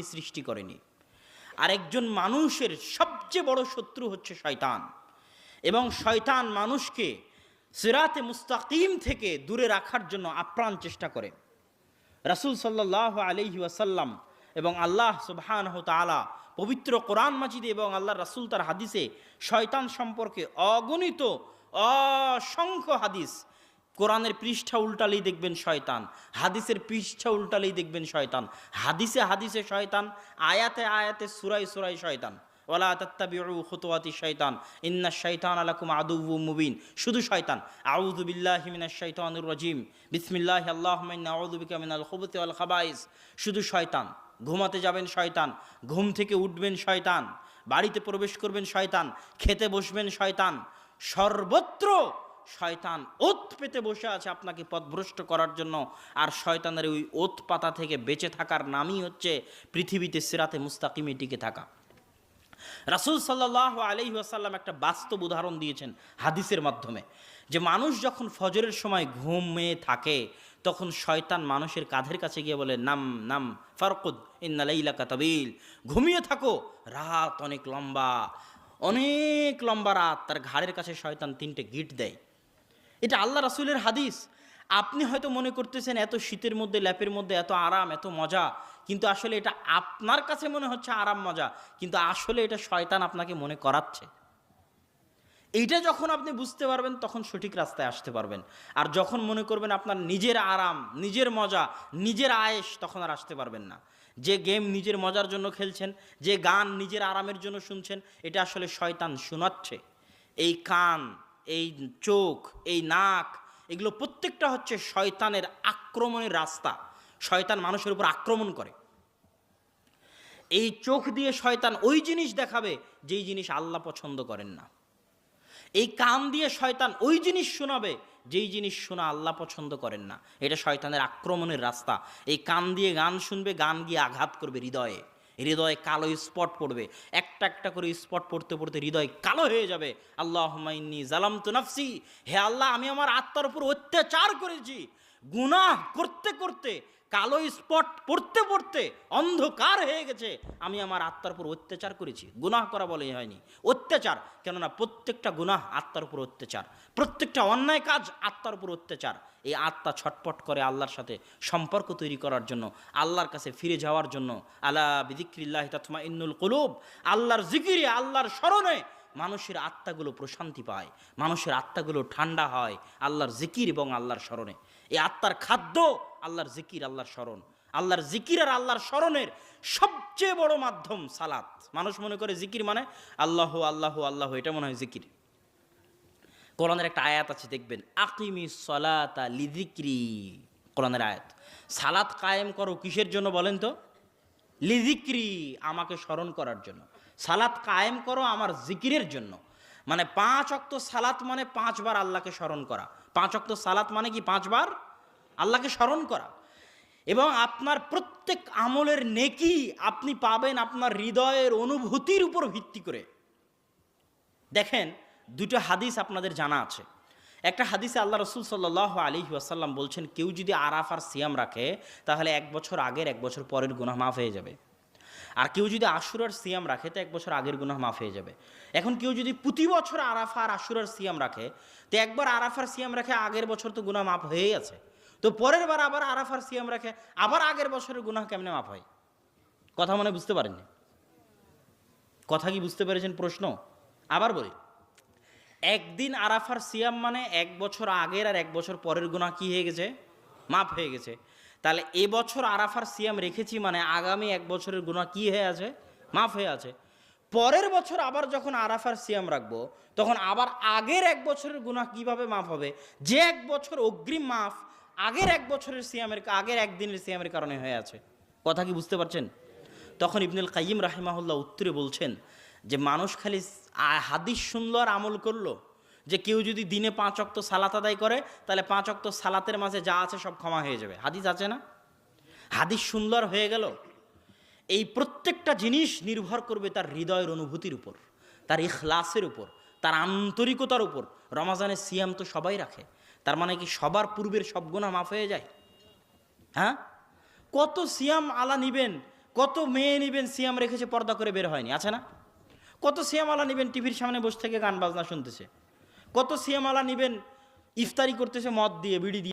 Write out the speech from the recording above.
তিনি সৃষ্টি করেনি। আর একজন মানুষের সবচেয়ে বড় শত্রু হচ্ছে শয়তান। এবং শয়তান মানুষকে সিরাতে মুস্তাকিম থেকে দূরে রাখার জন্য আপ্রাণ চেষ্টা করে। রাসূল সাল্লাহ আলহি ওয়াসাল্লাম এবং আল্লাহ সুবহানহ তাআলা পবিত্র কোরআন মাজিদে এবং আল্লাহ রাসূল তার হাদিসে শয়তান সম্পর্কে অগণিত অসংখ্য হাদিস কোরআনের পৃষ্ঠা উল্টালেই দেখবেন শয়তান, হাদিসের পৃষ্ঠা উল্টালেই দেখবেন শয়তান, হাদিসে হাদিসে শয়তান, আয়াতে আয়াতে সুরাই সুরাই শয়তান। ওলা তাত্তাবিউ খুতুয়াতি শয়তান, ইন্না শৈতান আলাকুম আদুউ মুবিন। শুধু শয়তান। আউযু বিল্লাহি মিনাশ শাইতানির রাজিম। বিসমিল্লাহি, আল্লাহুম্মা ইন্না আউযু বিকা মিনাল খুবুতি ওয়াল খাবাইস। শুধু শয়তান। ঘুমাতে যাবেন শয়তান। ঘুম থেকে উঠবেন শয়তান। বাড়িতে প্রবেশ করবেন শয়তান। খেতে বসবেন শয়তান। সর্বত্র শয়তান ওত পেতে বসে আছে আপনাকে পথভ্রষ্ট করার জন্য। আর শয়তানের ওই ওত পাতা থেকে বেঁচে থাকার নামই হচ্ছে পৃথিবীতে সিরাতে মুস্তাকিমে টিকে থাকা। রাসুল সাল্লাহ আলহি আসাল্লাম একটা বাস্তব উদাহরণ দিয়েছেন হাদিসের মাধ্যমে। যে মানুষ যখন ফজরের সময় ঘুমে থাকে, তখন শয়তান মানুষের কাঁধের কাছে গিয়ে বলে, নাম নাম, ফারকুদ ইন্নালাইলা কাতাবিল ঘুমিয়ে থাকো, রাত অনেক লম্বা অনেক লম্বা রাত। তার ঘাড়ের কাছে শয়তান তিনটে গিট দেয়। এটা আল্লাহ রাসুলের হাদিস। আপনি হয়তো মনে করতেছেন, এত শীতের মধ্যে, ল্যাপের মধ্যে এত আরাম, এত মজা। কিন্তু আসলে এটা আপনার কাছে মনে হচ্ছে আরাম, মজা। কিন্তু আসলে এটা শয়তান আপনাকে মনে করাচ্ছে। এইটা যখন আপনি বুঝতে পারবেন, তখন সঠিক রাস্তায় আসতে পারবেন। আর যখন মনে করবেন আপনার নিজের আরাম, নিজের মজা, নিজের আয়েস তখন আর আসতে পারবেন না। যে গেম নিজের মজার জন্য খেলছেন, যে গান নিজের আরামের জন্য শুনছেন, এটা আসলে শয়তান শোনাচ্ছে। এই কান এই চোখ, এই নাক, এগুলো প্রত্যেকটা হচ্ছে শয়তানের আক্রমণের রাস্তা। শয়তান মানুষের উপর আক্রমণ করে। এই চোখ দিয়ে শয়তান ওই জিনিস দেখাবে যেই জিনিস আল্লাহ পছন্দ করেন না। এই কান দিয়ে শয়তান ওই জিনিস শোনাবে যেই জিনিস শোনা আল্লাহ পছন্দ করেন না। এটা শয়তানের আক্রমণের রাস্তা। এই কান দিয়ে গান শুনবে, গান গিয়ে আঘাত করবে হৃদয়ে। হৃদয়ে কালো স্পট পড়বে। একটা একটা করে স্পট পড়তে পড়তে হৃদয় কালো হয়ে যাবে। আল্লাহ জালাম তো নাফসি। হে আল্লাহ, আমি আমার আত্মার উপর অত্যাচার করেছি। গুনাহ করতে করতে, কালো স্পট পড়তে পড়তে অন্ধকার হয়ে গেছে। আমি আমার আত্মার উপর অত্যাচার করেছি। গুনাহ করা বলে হয়নি। অত্যাচার, কেননা প্রত্যেকটা গুনাহ আত্মার উপর অত্যাচার। প্রত্যেকটা অন্যায় কাজ আত্মার উপর অত্যাচার। এই আত্মা ছটপট করে আল্লাহর সাথে সম্পর্ক তৈরি করার জন্য, আল্লাহর কাছে ফিরে যাওয়ার জন্য। আল্লাহ বিদিক্রিল্লাহ তৎমা ইন্নুল কলুব। আল্লাহর জিকিরে, আল্লাহর স্মরণে মানুষের আত্মাগুলো প্রশান্তি পায়, মানুষের আত্মাগুলো ঠান্ডা হয় আল্লাহর জিকির এবং আল্লাহর স্মরণে। এই আত্মার খাদ্য আল্লাহর জিকির, আল্লাহর স্মরণ। আল্লাহর জিকির আর আল্লাহর স্মরণের সবচেয়ে বড় মাধ্যম সালাত। মানুষ মনে করে জিকির মানে আল্লাহ আল্লাহ আল্লাহ, এটা মনে হয় জিকির। কোরআনের একটা আয়াত আছে, দেখবেন, আকিমি সলাতা লিদিক্রি কোরআনের আয়াত। সালাত কায়েম করো কিসের জন্য বলেন তো? লিদিক্রি আমাকে স্মরণ করার জন্য। সালাত কায়েম করো আমার জিকিরের জন্য। মানে পাঁচ অক্ত সালাত মানে পাঁচবার আল্লাহকে স্মরণ করা। পাঁচ অক্ত সালাত মানে কি পাঁচবার? আল্লাহকে স্মরণ করা। এবং আপনার প্রত্যেক আমলের নেকি আপনি পাবেন আপনার হৃদয়ের অনুভূতির উপর ভিত্তি করে। দেখেন দুটো হাদিস আপনাদের জানা আছে। একটা হাদিসে আল্লাহ রসুল সাল্লাহ আলী ওয়াসাল্লাম বলছেন, কেউ যদি আরাফ আর সিয়াম রাখে, তাহলে এক বছর আগের, এক বছর পরের গুনাহ মাফ হয়ে যাবে। আর কেউ যদি আশুরার সিয়াম রাখে, তো এক বছর আগের গুনাহ মাফ হয়ে যাবে। এখন কেউ যদি প্রতি বছর আরাফা আর আশুরার সিয়াম রাখে, তো একবার আরাফার সিয়াম রাখে, আগের বছর তো গুনাহ মাফ হয়েই আছে। তো পরের বার আবার আরাফার সিয়াম রাখে, আবার আগের বছরের গুনাহ কেমনে মাফ হয়? কথা মনে বুঝতে পারেননি? কথা কি বুঝতে পেরেছেন প্রশ্ন? আবার বলি। একদিন আরাফার সিয়াম মানে এক বছর আগের আর এক বছর পরের গুণা কি হয়ে গেছে? মাপ হয়ে গেছে। তাহলে এবছর আরাফার সিয়াম রেখেছি মানে আগামী এক বছরের গুণা কি হয়ে আছে? মাফ হয়ে আছে। পরের বছর আবার যখন আরাফার সিয়াম রাখব, তখন আবার আগের এক বছরের গুণা কীভাবে মাফ হবে? যে এক বছর অগ্রিম মাফ আগের এক বছরের সিয়ামের, আগের একদিনের সিয়ামের কারণে হয়ে আছে। কথা কি বুঝতে পারছেন? তখন ইবনুল কাইম রাহিমাহুল্লাহ উত্তরে বলছেন যে, মানুষ খালি হাদিস শুনলো আর আমল করল? যে কেউ যদি দিনে পাঁচ অক্ত সালাত আদায় করে, তাহলে পাঁচ অক্ত সালাতের মাঝে যা আছে সব ক্ষমা হয়ে যাবে। হাদিস আছে না? হাদিস সুন্দর হয়ে গেল। এই প্রত্যেকটা জিনিস নির্ভর করবে তার হৃদয়ের অনুভূতির উপর, তার ইখলাসের উপর, তার আন্তরিকতার উপর। রমাজানের সিয়াম তো সবাই রাখে। তার মানে কি সবার পূর্বের সব গুণা মাফ হয়ে যায়? হ্যাঁ? কত সিয়াম আলা নিবেন, কত মেয়ে নিবেন সিয়াম রেখেছে, পর্দা করে বের হয়নি, আছে না? কত সিয়াম আলা নিবেন, টিভির সামনে বসে থেকে গান বাজনা শুনতেছে? কত সিয়ামালা নিবেন? ইফতারি করতেছে মদ দিয়ে বিড়ি দিয়ে।